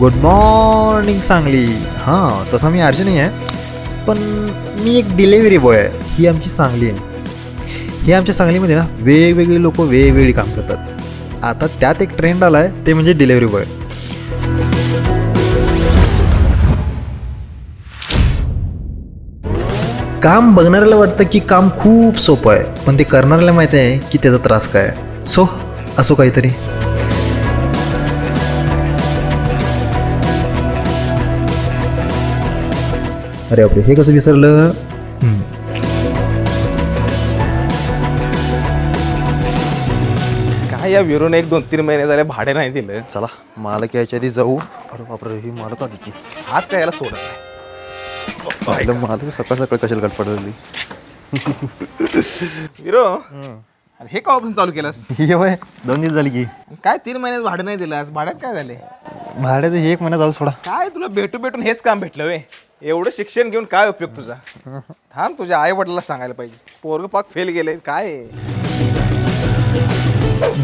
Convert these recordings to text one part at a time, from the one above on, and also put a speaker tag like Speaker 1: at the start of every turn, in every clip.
Speaker 1: Good morning Sangli. हां तसा मी अर्जुन नाही आहे पण मी एक डिलेवरी बॉय आहे. ही आमची सांगली आहे. ही आमच्या सांगलीमध्ये ना वेगवेगळे लोक वेगवेगळी काम करतात. आता त्यात एक ट्रेंड आला आहे ते म्हणजे डिलेवरी बॉय काम बघणाऱ्याला वाटतं की काम खूप सोपं आहे पण ते करणाऱ्याला माहिती आहे की त्याचा त्रास काय सो असो काहीतरी. अरे बापरे हे कसं विसरलं.
Speaker 2: काय या विरून एक दोन तीन महिने झाले भाडे नाही दिलं.
Speaker 1: चला मालक यायच्या आधी जाऊ. अरे बापरे ही मालक आधी की
Speaker 2: आज काय याला सोडत नाही.
Speaker 1: पाहिलं मालक सकाळ सकाळ कशाला गडपड लागली
Speaker 2: विरो अरे हे का चालू केलंस?
Speaker 1: हे वय दोन दिवस झाली की.
Speaker 2: काय तीन महिन्यात भाडं नाही दिलं आज? भाड्यात काय झाले?
Speaker 1: भाड्याचं हे एक महिना जाऊ सोडा.
Speaker 2: काय तुला भेटू भेटून हेच काम भेटलं वे एवढं शिक्षण घेऊन काय उपयोग तुझा? थांब तुझ्या आई वडिलांना सांगायला पाहिजे. पोरग पाक फेल गेले काय? आहे?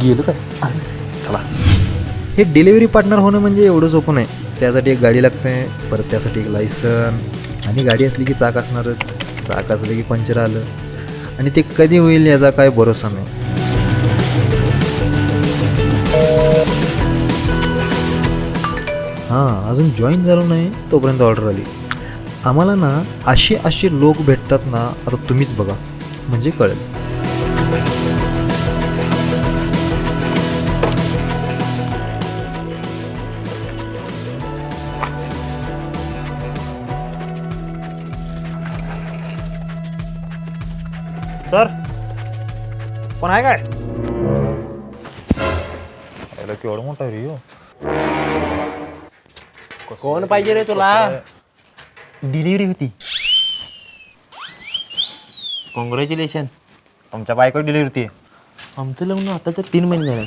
Speaker 1: गेलो काय? चला. हे डिलिव्हरी पार्टनर होणं म्हणजे एवढं सोपं नाही. त्यासाठी एक गाडी लागते परत त्यासाठी एक लायसन आणि गाडी असली की चाक असणारच. चाक असलं की पंचर आलं. आणि ते कधी होईल याचा काय भरोसा नाही. हां अजून जॉईन झालो नाही तोपर्यंत ऑर्डर आली. आम्हाला ना असे असे लोक भेटतात ना आता तुम्हीच बघा. म्हणजे कळेल.
Speaker 3: सर कोण आहे काय? केवढं मोठा रे.
Speaker 4: कोण पाहिजे रे तुला?
Speaker 3: डिलिव्हरी होती.
Speaker 4: कॉंग्रॅच्युलेशन
Speaker 3: तुमच्या बायको डिलिव्हरी होती.
Speaker 4: आमचं लग्न आता तर तीन महिने झाले.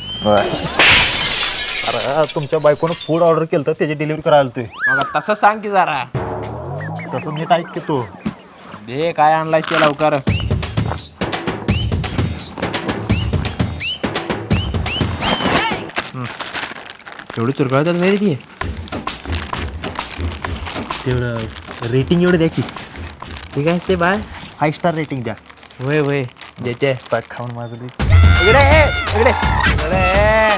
Speaker 3: अरे तुमच्या बायकोनं फूड ऑर्डर केलं तर त्याची डिलिव्हरी करायला तू
Speaker 4: मग तसं सांग की जरा.
Speaker 3: तसं नीट ऐक की तू.
Speaker 4: दे काय आणलायस ते लवकर. एवढी चुरकळतात नाही ती.
Speaker 3: तेवढं रेटिंग एवढं द्या की.
Speaker 4: ठीक आहे ते बाय
Speaker 3: फाईव्ह स्टार रेटिंग द्या.
Speaker 4: वय वय. देते.
Speaker 3: पाठ खाऊन माझं बी.
Speaker 4: इकडे ये, इकडे. इकडे ये.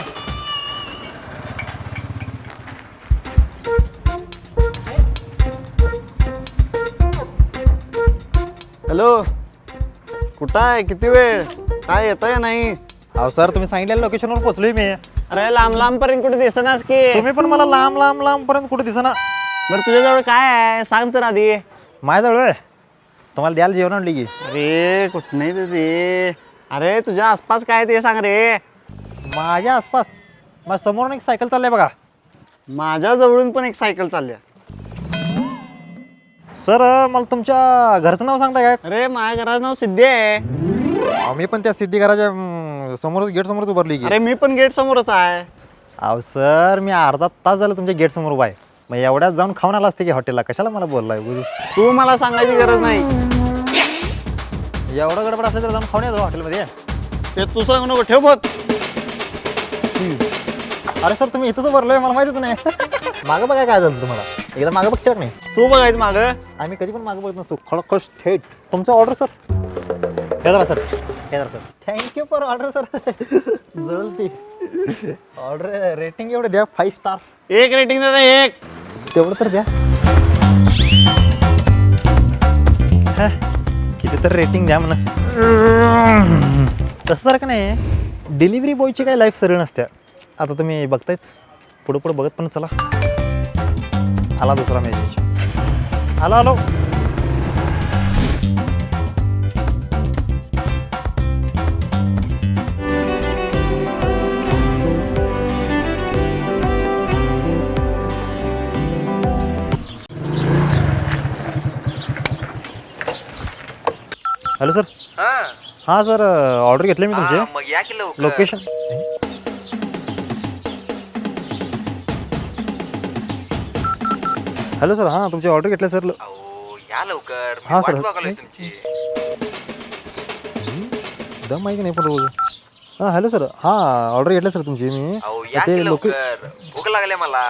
Speaker 5: हॅलो. कुठं आहे? किती वेळ? काय येत आहे नाही?
Speaker 3: अहो सर तुम्ही सांगितलेल्या लोकेशनवर पोहोचलोय मी.
Speaker 5: अरे लांब लांब पर्यंत कुठे दिसनास की?
Speaker 3: तुम्ही पण मला लांब लांब लांब पर्यंत कुठे दिसना?
Speaker 5: बरं तुझ्याजवळ काय आहे? सांग तर आधी.
Speaker 3: माझ्याजवळ आहे. तुम्हाला द्यायला जेवण आणली की?
Speaker 5: अरे कुठं नाही ते ते अरे तुझ्या आसपास काय आहे ते सांग रे.
Speaker 3: माझ्या आसपास? माझ्या समोरून एक सायकल चाललंय बघा.
Speaker 5: माझ्या जवळून पण एक सायकल चालल्या
Speaker 3: सर मला तुमच्या घरचं नाव सांगता काय
Speaker 5: अरे माझ्या घराचं नाव सिद्धी आहे.
Speaker 1: मी पण त्या सिद्धी घराच्या अं, समोरच गेट समोरच उभारली की.
Speaker 5: अरे मी पण गेट समोरच आहे.
Speaker 3: अहो सर मी अर्धा तास झालं तुमच्या गेट समोर उभा आहे. मग एवढ्यात जाऊन खाऊन आला असते की हॉटेलला? कशाला मला बोललाय? उगाच.
Speaker 5: तू मला सांगायची गरज नाही.
Speaker 3: एवढं गडबड असेल तर जाऊन खाऊन येतो हॉटेलमध्ये.
Speaker 5: ते तू सांगू नको ठेव बघ
Speaker 3: अरे सर तुम्ही इथंच उभारलोय मला माहितीच नाही. मागं बघा काय झालं तुम्हाला? एकदा मागं बघता का नाही?
Speaker 5: तू बघायचं माग.
Speaker 3: आम्ही कधी पण मागं बघत नसतो. खळखश थेट. तुमचं ऑर्डर सर हे जरा सर हे जरा sir thank you for order sir जळल ती ऑर्डर रेटिंग एवढं द्या फाईव्ह स्टार
Speaker 5: एक रेटिंग देता एक.
Speaker 3: तेवढं तर द्या. हा, किती तर रेटिंग द्या म्हणा. तसं तर का नाही डिलिव्हरी बॉयची काही लाईफ सरळ नसत्या. आता तुम्ही बघतायच पुढं पुढं बघत पण चला. आला दुसरा मॅच आलो आलो. Hello sir. हां. सर ऑर्डर घेतले मी तुमचे.
Speaker 4: मग या की लवकर.
Speaker 3: लोकेशन हॅलो सर हां तुमची ऑर्डर घेतलं सर.
Speaker 4: अहो, या लवकर. मी
Speaker 3: हा,
Speaker 4: वाट
Speaker 3: सर.
Speaker 4: बघालोय तुमची.
Speaker 3: दम आहे की नाही पण रोज हां हॅलो सर. हां ऑर्डर घेतलं सर तुमची मी.
Speaker 4: अहो या की
Speaker 3: लोके
Speaker 4: लवकर. भूक लागले मला.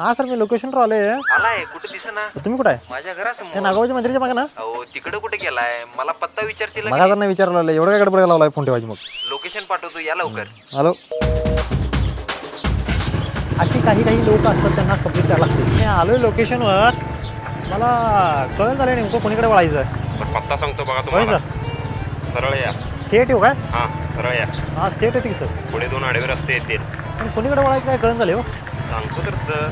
Speaker 3: हा सर मी लोकेशनवर आलोय.
Speaker 4: आलाय कुठे दिसना?
Speaker 3: तुम्ही कुठं आहे?
Speaker 4: माझ्या
Speaker 3: त्या
Speaker 4: घरासमोर
Speaker 3: नागाबाजी मंदिराच्या मागे ना?
Speaker 4: अहो तिकडे कुठे गेलाय? मला पत्ता विचारतील
Speaker 3: मला जर नाही विचारलं एवढं काय गडबड लावलाय फोन ठेवायची मग?
Speaker 4: लोकेशन पाठवतो या लवकर.
Speaker 3: हॅलो? अशी काही काही लोक असतात त्यांना कंप्लीट करायला लागते. मी आलोय लोकेशनवर मला कळलं झालं नेमकं कोणीकडे वळायचं.
Speaker 6: तर पत्ता सांगतो बघा
Speaker 3: होय
Speaker 6: तुम्हाला
Speaker 3: सर.
Speaker 6: सरळ या.
Speaker 3: स्टेट येऊ काय?
Speaker 6: हां सरळ या.
Speaker 3: हा स्टेट येते की सर.
Speaker 6: पुढे दोन आडवे रस्ते येतील.
Speaker 3: पण कोणीकडे वळायचं काय? कळून झाले हो.
Speaker 6: सांगतो तर सर.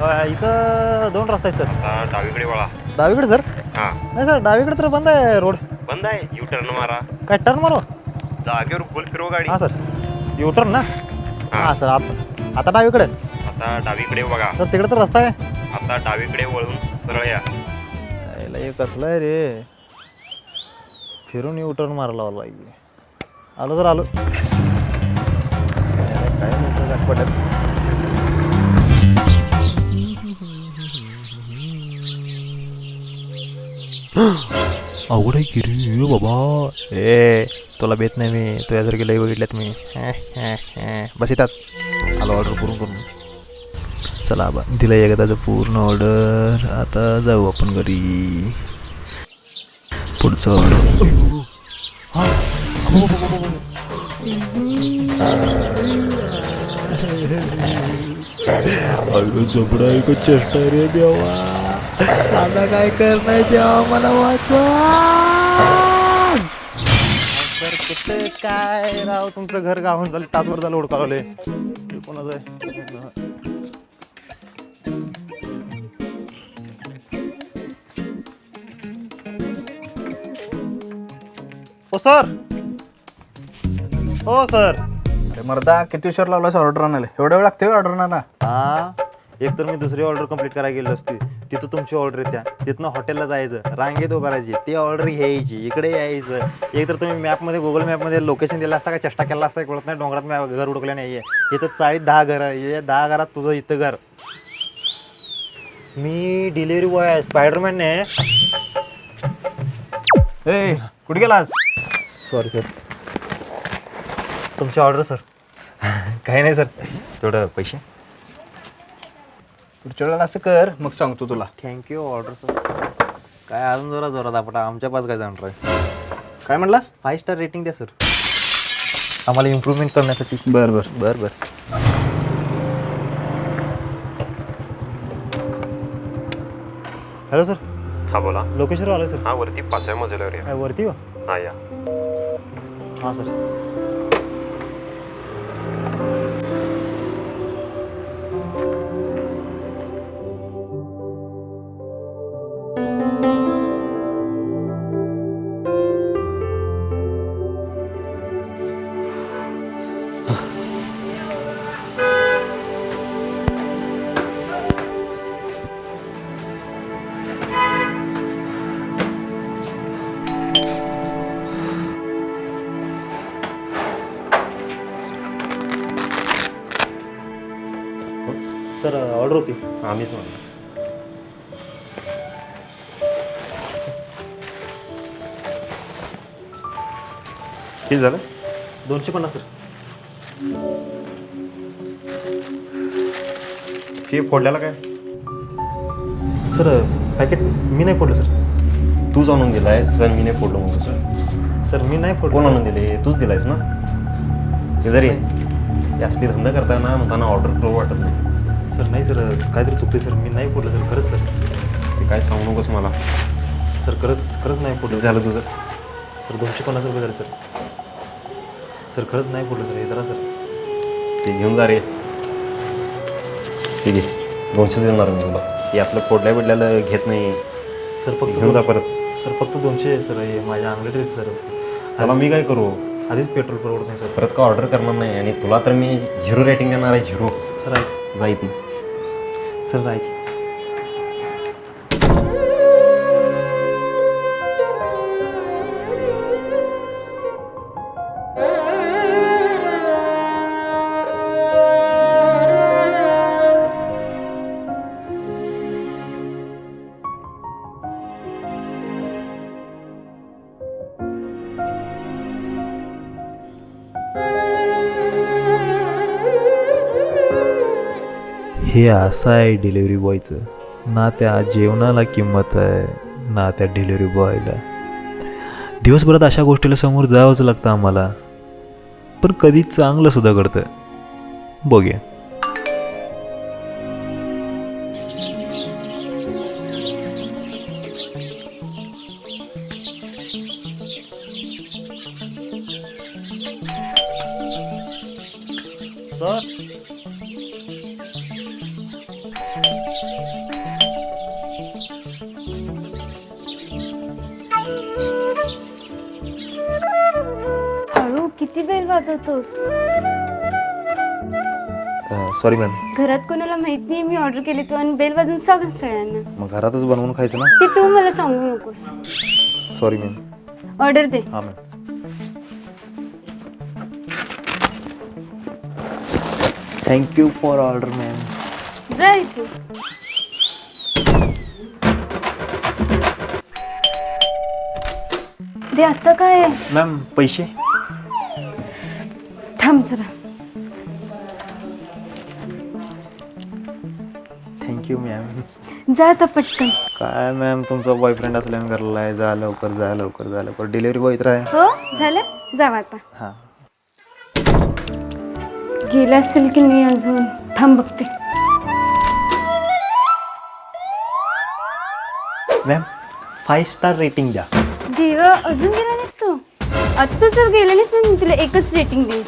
Speaker 3: इथं दोन रस्ते आहेत सर
Speaker 6: आता डावीकडे वळा
Speaker 3: डावीकडे सर
Speaker 6: हां
Speaker 3: नाही सर डावीकडे तर बंद आहे रोड
Speaker 6: बंद आहे यू टर्न मारा
Speaker 3: काय टर्न मारो
Speaker 6: जागेवर गोल फिरव गाडी
Speaker 3: हा सर यू टर्न ना हा सर आता आता डावीकडे
Speaker 6: आता डावीकडे बघा
Speaker 3: सर तिकडे तर रस्ता आहे
Speaker 6: आता डावीकडे वळून सरळ या
Speaker 3: यायला हे कसलं आहे रे फिरून यू टर्न मारायला लावला पाहिजे आलो तर आलो काय म्हणतो झटपट्यात अवघड आहे की रे? बाबा. ए तुला बेत नाही मी. तुझ्यासारखे लई बघितल्यात मी. बस येताच आलो ऑर्डर करून करून. चला बा. दिलं एकदाचं पूर्ण ऑर्डर आता जाऊ आपण घरी. पुढचं ऑर्डर जबडा एक चेष्टा रे देवा. आता काय करणार देवा मला वाचवा. कुठे काय? राव तुमचं घर गावून झालं तासभर झालं उडकावले कोणाचं आहे? ओ सर! हो सर!
Speaker 2: अरे मर्दा किती उशीर लावलास ऑर्डर आणायला? एवढा वेळ लागते ऑर्डर आणा
Speaker 3: हा? एक तर मी दुसरी ऑर्डर कंप्लीट करायला गेलो असती. तिथं तुमची ऑर्डर येत्या तिथनं हॉटेलला जायचं. रांगेत उभं राहायची. ती ऑर्डर घ्यायची. इकडे यायचं. एक तर तुम्ही मॅपमध्ये गुगल मॅपमध्ये लोकेशन दिलं असता का? चेष्टा केला असता कळत नाही डोंगरात मॅप घर उडकल्या नाही आहे इथं चाळीत दहा घर आहे. दहा घरात तुझं इथं घर. मी डिलिव्हरी बॉय आहे. स्पायडरमॅन आहे
Speaker 2: ए कुठे गेलास?
Speaker 3: सॉरी सर तुमची ऑर्डर सर काही नाही सर तेवढं पैसे.
Speaker 2: पुढच्या वेळेला असं कर मग सांगतो तुला.
Speaker 3: थँक्यू ऑर्डर सर काय अजून जरा जोरात आपटा आमच्या पास काय जाणार आहे
Speaker 2: काय म्हणलास?
Speaker 3: फाय स्टार रेटिंग द्या सर आम्हाला इम्प्रूव्हमेंट करण्यासाठी.
Speaker 2: बर बर.
Speaker 3: बर बर. हॅलो सर
Speaker 6: हा बोला.
Speaker 3: लोकेशनवर आलो सर
Speaker 6: हा वरती पाचव्या मजल्यावर या.
Speaker 3: काय वरती हो?
Speaker 6: हा या.
Speaker 3: हां सर सर ऑर्डर होती.
Speaker 6: आम्हीच म्हणतो. किती झालं?
Speaker 3: दोनशे पन्नास सर
Speaker 6: फी फोडल्याला काय?
Speaker 3: सर पॅकेट मी नाही फोडलं सर
Speaker 6: तूच आणून दिलाय सर मी नाही फोडलो मग सर
Speaker 3: सर मी नाही फोडलं.
Speaker 6: कोण आणून दिले? तूच दिलायस ना? ते जरी हे असली धंदा करताना म्हणताना ऑर्डर करू वाटत नाही.
Speaker 3: सर नाही सर काहीतरी चुकते सर मी नाही फोडलं सर खरंच सर.
Speaker 6: ते काय सांगू नकोस मला.
Speaker 3: सर खरंच खरंच नाही फोडलं.
Speaker 6: झालं तुझं.
Speaker 3: सर दोनशे पन्नास रुपये झाले सर. सर खरंच नाही फोडलं सर. हे जरा सर.
Speaker 6: ते घेऊन जा रे. ठीक आहे. दोनशेच देणार मी तुला. हे असलं फोडल्या बिडल्याला घेत नाही.
Speaker 3: सर फक्त
Speaker 6: घेऊन जा परत.
Speaker 3: सर फक्त दोनशे सर हे माझ्या अंगलट सर.
Speaker 6: त्याला मी काय करू?
Speaker 3: आधीच पेट्रोल परवडत नाही सर.
Speaker 6: परत का ऑर्डर करणार नाही आणि तुला तर मी झिरो रेटिंग देणार आहे झिरो.
Speaker 3: सर
Speaker 6: जाईत नाही
Speaker 3: सर हे असं आहे डिलिव्हरी बॉयचं ना त्या जेवणाला किंमत आहे ना त्या डिलिव्हरी बॉयला दिवसभरात अशा गोष्टीला समोर जावंच लागतं आम्हाला. पण कधी चांगलंसुद्धा घडतं. बघूया.
Speaker 7: वाजवतोस.
Speaker 3: सॉरी मॅम
Speaker 7: घरात कोणाला माहीत नाही मी ऑर्डर केली तू आणि बेल वाजून सांग सगळ्यांना.
Speaker 3: मग घरातच बनवून खायचं ना?
Speaker 7: ते तू मला सांगू नकोस.
Speaker 3: सॉरी मॅम
Speaker 7: ऑर्डर दे.
Speaker 3: हां ma'am
Speaker 1: thank you for order ma'am
Speaker 7: जा इथे दे आता काय? आहे?
Speaker 1: मॅम पैसे?
Speaker 7: थांब जरा.
Speaker 3: थँक्यू मॅम
Speaker 7: जा आता पटकन.
Speaker 3: काय मॅम तुमचा बॉयफ्रेंड असल्याने घरला आहे जा लवकर जा लवकर जा लवकर. डिलिव्हरी बॉय इथं आहे
Speaker 7: हो झालं? जावा आता.
Speaker 3: हां.
Speaker 7: गेला असेल की नाही अजून? थांब बघते.
Speaker 1: मॅम फाईव्ह स्टार रेटिंग द्या.
Speaker 7: देवा अजून गेला नाहीस तू? आत्ता जर गेला नाहीस ना मी तुला एकच रेटिंग देईन.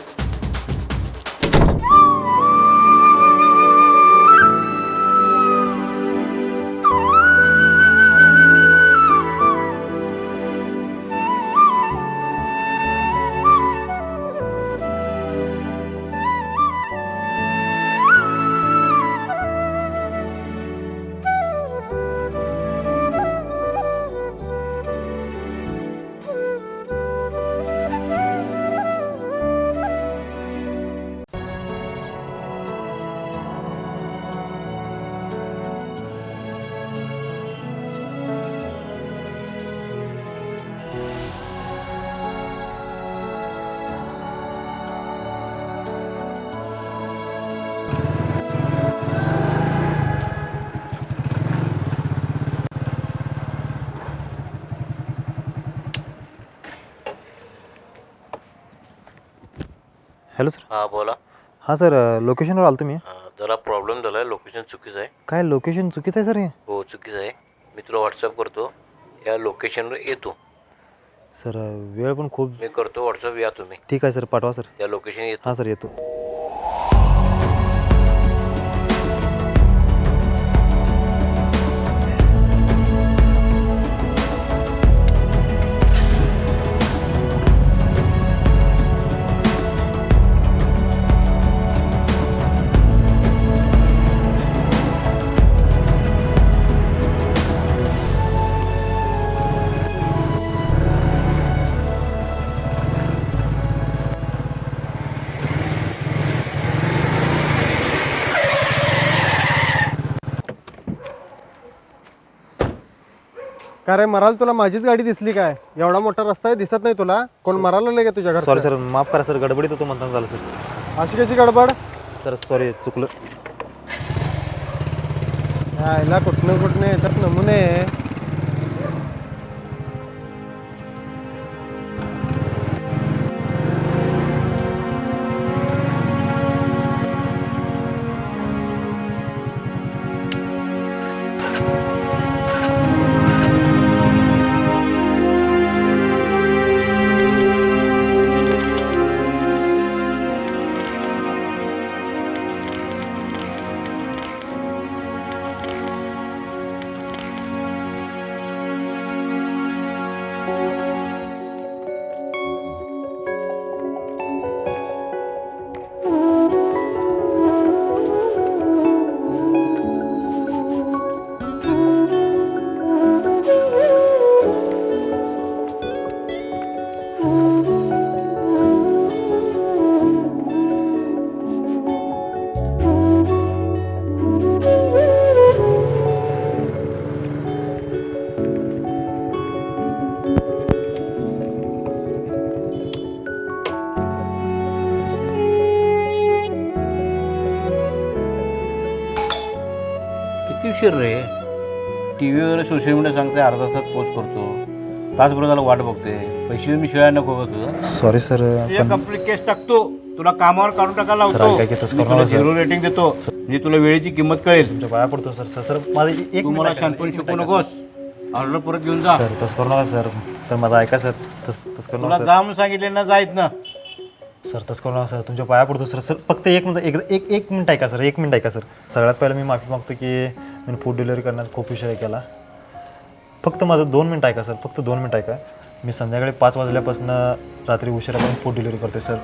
Speaker 8: हा बोला.
Speaker 3: हां सर लोकेशनवर आलो तुम्ही
Speaker 8: अं, जरा प्रॉब्लेम झाला आहे लोकेशन चुकीचं आहे.
Speaker 3: काय लोकेशन चुकीचं आहे सर हे?
Speaker 8: हो चुकीचं आहे. मी तुला व्हॉट्सअप करतो. या लोकेशनवर येतो.
Speaker 3: सर वेळ पण खूप
Speaker 8: मी करतो व्हॉट्सअप या तुम्ही.
Speaker 3: ठीक आहे सर. पाठवा सर.
Speaker 8: त्या लोकेशन येतो.
Speaker 3: हां सर येतो.
Speaker 9: का रे मराल तुला माझीच गाडी दिसली काय? एवढा मोठा रस्ता आहे दिसत नाही तुला. कोण मराला नाही का तुझ्या
Speaker 3: सॉरी
Speaker 9: घर
Speaker 3: सर माफ करा सर गडबडीत होतो म्हणताना झालं सर
Speaker 9: अशी कशी गडबड?
Speaker 3: सर सॉरी चुकलं.
Speaker 9: यायला कुठनं कुठनं येतात नमुने.
Speaker 10: व्हीवर सोशल मीडिया सांगते अर्धा तास पोस्ट करतो. तासभर झाला वाट बघते. पैसे मी शिवाय नको का तुझं
Speaker 1: सॉरी सर
Speaker 10: तुझ्या कंप्लीट केस टाकतो. तुला कामावर काढून टाकायला लावतो.
Speaker 1: ऐका की तसं
Speaker 10: मी
Speaker 1: करू
Speaker 10: तुला
Speaker 1: नका, सर.
Speaker 10: झिरो रेटिंग देतो. म्हणजे तुला वेळेची किंमत कळेल.
Speaker 1: तुमच्या पाया पडतो सर सर सर माझं ए- एक
Speaker 10: तू मला
Speaker 1: एक
Speaker 10: शिकू नकोस. ऑर्डर परत घेऊन जा.
Speaker 1: सर तसं करू नका सर सर माझं ऐका सर तस तसं करू
Speaker 10: तुला
Speaker 1: नका
Speaker 10: जा म्हणून सांगितले ना जायत ना.
Speaker 1: सर सर तसं करू नका सर तुमच्या पाया पडतो सर सर फक्त एक मिनिट एक एक एक मिनिट ऐका सर एक मिनिट ऐका सर सगळ्यात पहिलं मी माफी मागतो की मी फूड डिलिव्हरी करण्यात खूप उशीर केला. फक्त माझं दोन मिनटं ऐका सर. फक्त दोन मिनटं ऐका. मी संध्याकाळी पाच वाजल्यापासून रात्री उशिरापर्यंत फूड डिलिव्हरी करते सर.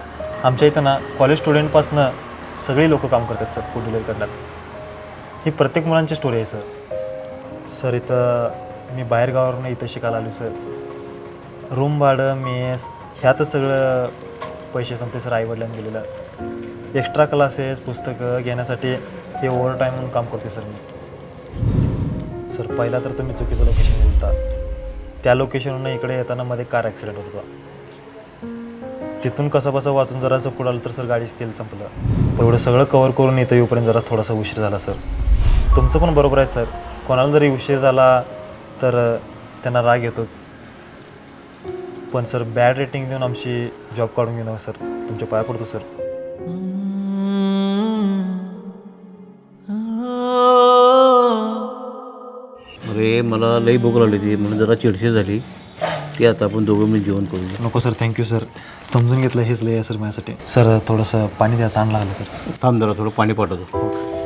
Speaker 1: आमच्या इथं ना कॉलेज स्टुडंटपासून सगळी लोक काम करतात सर फूड डिलिव्हरी करण्यात. ही प्रत्येक मुलांची स्टोरी आहे सर. सर इथं मी बाहेर गावावरून इथं शिकायला आलो सर. रूम भाडं मेस ह्यातच सगळं पैसे संपते सर आईवडिलांनी दिलेलं. एक्स्ट्रा क्लासेस पुस्तकं घेण्यासाठी हे ओव्हर टाईम म्हणून काम करते सर मी. सर पहिला तर तुम्ही चुकीचं लोकेशन बोलता. त्या लोकेशनवरून इकडे येताना मध्ये कार ॲक्सिडेंट होत. होता तिथून कसं बसं वाचून जरासं पुढं आलं तर सर गाडीच तेल संपलं. एवढं सगळं कवर करून येतं येऊपर्यंत जरा थोडासा उशीर झाला सर. तुमचं पण बरोबर आहे सर. कोणाला जरी उशीर झाला तर त्यांना राग येतो. पण सर बॅड रेटिंग देऊन आमची जॉब काढून घेऊ सर तुमच्या पाया पडतो सर.
Speaker 10: मला लई भूक लागली ती म्हणून जरा चिडचिड झाली. ती आता आपण दोघं मी जेवण करूया.
Speaker 1: नको सर थँक्यू सर समजून घेतलं हेच लय आहे सर माझ्यासाठी. सर थोडंसं पाणी द्या ताण लागलं सर
Speaker 10: थांब जरा थोडं पाणी पाठवतो.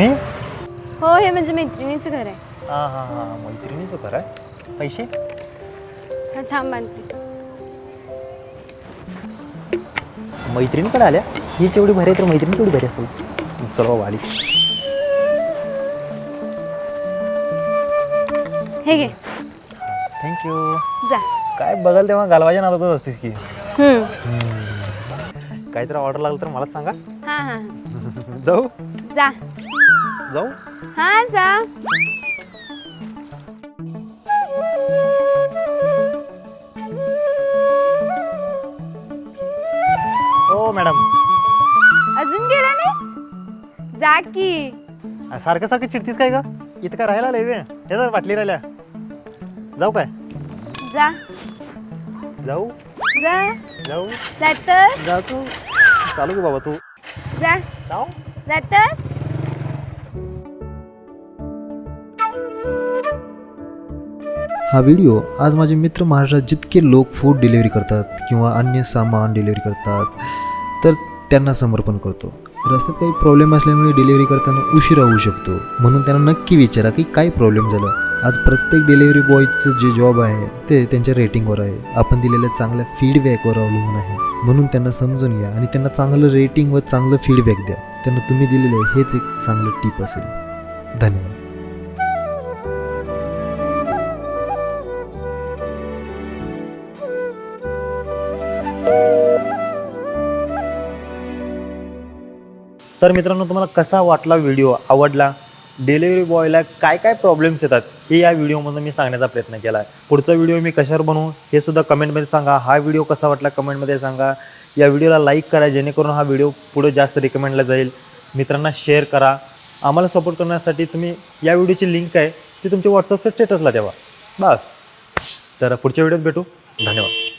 Speaker 1: तुम्ही
Speaker 7: हो हे म्हणजे मैत्रिणीचं घर आहे.
Speaker 1: हां हां हां मैत्रिणीचं घर आहे? पैसे?
Speaker 7: हा थांब आणते.
Speaker 3: मैत्रिणीकडे आल्या? हीच एवढी भारी आहे तर मैत्रिणी केवढी भारी असेल
Speaker 1: चला बाबा आली.
Speaker 7: हे घे.
Speaker 1: थँक्यू
Speaker 7: जा.
Speaker 1: काय बघाल तेव्हा घालवायच्या नादातच असतेस की?
Speaker 7: हम्म.
Speaker 1: काहीतरी ऑर्डर लागलं तर मला सांगा.
Speaker 7: हा हा.
Speaker 1: जाऊ.
Speaker 7: जा.
Speaker 1: जाऊ
Speaker 7: हा जा
Speaker 3: हो मॅडम
Speaker 7: अजून गेला नाहीस जा की
Speaker 3: सारखं सारखं चिडतीस काय का इथं काय राहायला लय वेळ हे तर बाटली राहिल्या. जाऊ काय?
Speaker 7: जा.
Speaker 3: जाऊ.
Speaker 7: जा.
Speaker 3: जाऊ.
Speaker 7: जातस.
Speaker 3: जा तू. चालू की बाबा तू.
Speaker 7: जा.
Speaker 3: जाऊ.
Speaker 7: जातस.
Speaker 1: हा व्हिडिओ आज माझे मित्र महाराष्ट्रात जितके लोक फूड डिलिव्हरी करतात किंवा अन्य सामान डिलिव्हरी करतात तर त्यांना समर्पण करतो. रस्त्यात काही प्रॉब्लेम असल्यामुळे डिलिव्हरी करताना उशिरा होऊ शकतो. म्हणून त्यांना नक्की विचारा की काय प्रॉब्लेम झाला. आज प्रत्येक डिलिव्हरी बॉयचं जे जॉब आहे ते त्यांच्या रेटिंगवर आहे. आपण दिलेल्या चांगल्या फीडबॅकवर अवलंबून आहे. म्हणून त्यांना समजून घ्या आणि त्यांना चांगलं रेटिंग व चांगलं फीडबॅक द्या. त्यांना तुम्ही दिलेलं हेच एक चांगलं टीप असेल. धन्यवाद.
Speaker 3: तर मित्रांनो तुम्हाला कसा वाटला व्हिडिओ आवडला? डिलिव्हरी बॉयला काय काय प्रॉब्लेम्स येतात? हे या व्हिडिओमधून मी सांगण्याचा प्रयत्न केला आहे पुढचा व्हिडिओ मी कशावर बनवू हे सुद्धा कमेंटमध्ये सांगा. हा व्हिडिओ कसा वाटला कमेंटमध्ये सांगा. या व्हिडिओला लाईक करा जेणेकरून हा व्हिडिओ पुढे जास्त रिकमेंडला जाईल. मित्रांना शेअर करा. आम्हाला सपोर्ट करण्यासाठी तुम्ही या व्हिडिओची लिंक आहे ती तुमच्या व्हॉट्सअपच्या स्टेटसला द्यावा बस. तर पुढच्या व्हिडिओत भेटू. धन्यवाद.